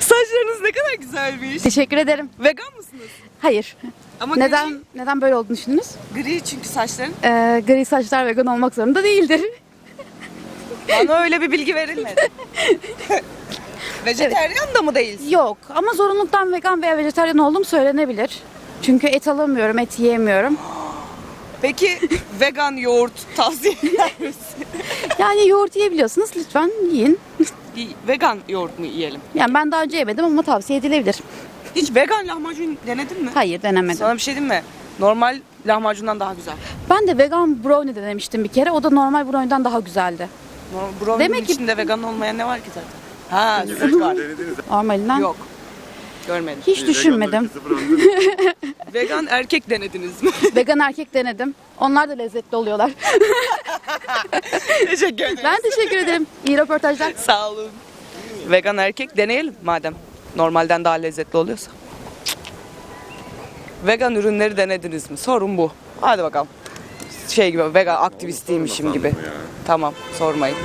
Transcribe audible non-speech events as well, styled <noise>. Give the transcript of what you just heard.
Saçlarınız ne kadar güzelmiş. Teşekkür ederim. Vegan mısınız? Hayır. Ama Neden Gri, neden böyle olduğunu düşündünüz? gri çünkü saçların. Ee, gri saçlar vegan olmak zorunda değildir. Bana öyle bir bilgi verilmedi. <laughs> Vejeteryan da mı değilsin? Yok ama zorunluluktan vegan veya vejetaryen olduğum söylenebilir. Çünkü et alamıyorum, et yiyemiyorum. Peki vegan yoğurt tavsiye eder misin? Yani yoğurt yiyebiliyorsunuz lütfen yiyin. İyi, vegan yoğurt mu yiyelim? Yani ben daha önce yemedim ama tavsiye edilebilir. Hiç vegan lahmacun denedin mi? Hayır denemedim. Sana bir şey diyeyim mi? Normal lahmacundan daha güzel. Ben de vegan brownie denemiştim bir kere. O da normal brownie'den daha güzeldi. Normal brownie'nin Demek ki- içinde vegan olmayan ne var ki zaten? Ha süt var. Normalinden. Yok. Görmedim. Hiç düşünmedim. <laughs> Vegan erkek denediniz mi? <laughs> vegan erkek denedim. Onlar da lezzetli oluyorlar. <laughs> Teşekkür ederim. ben teşekkür ederim. İyi röportajlar. Sağ olun. Vegan erkek deneyelim madem. Normalden daha lezzetli oluyorsa. Vegan ürünleri denediniz mi? Sorun bu. Hadi bakalım. Şey gibi vegan aktivistiymişim gibi. Tamam sormayın.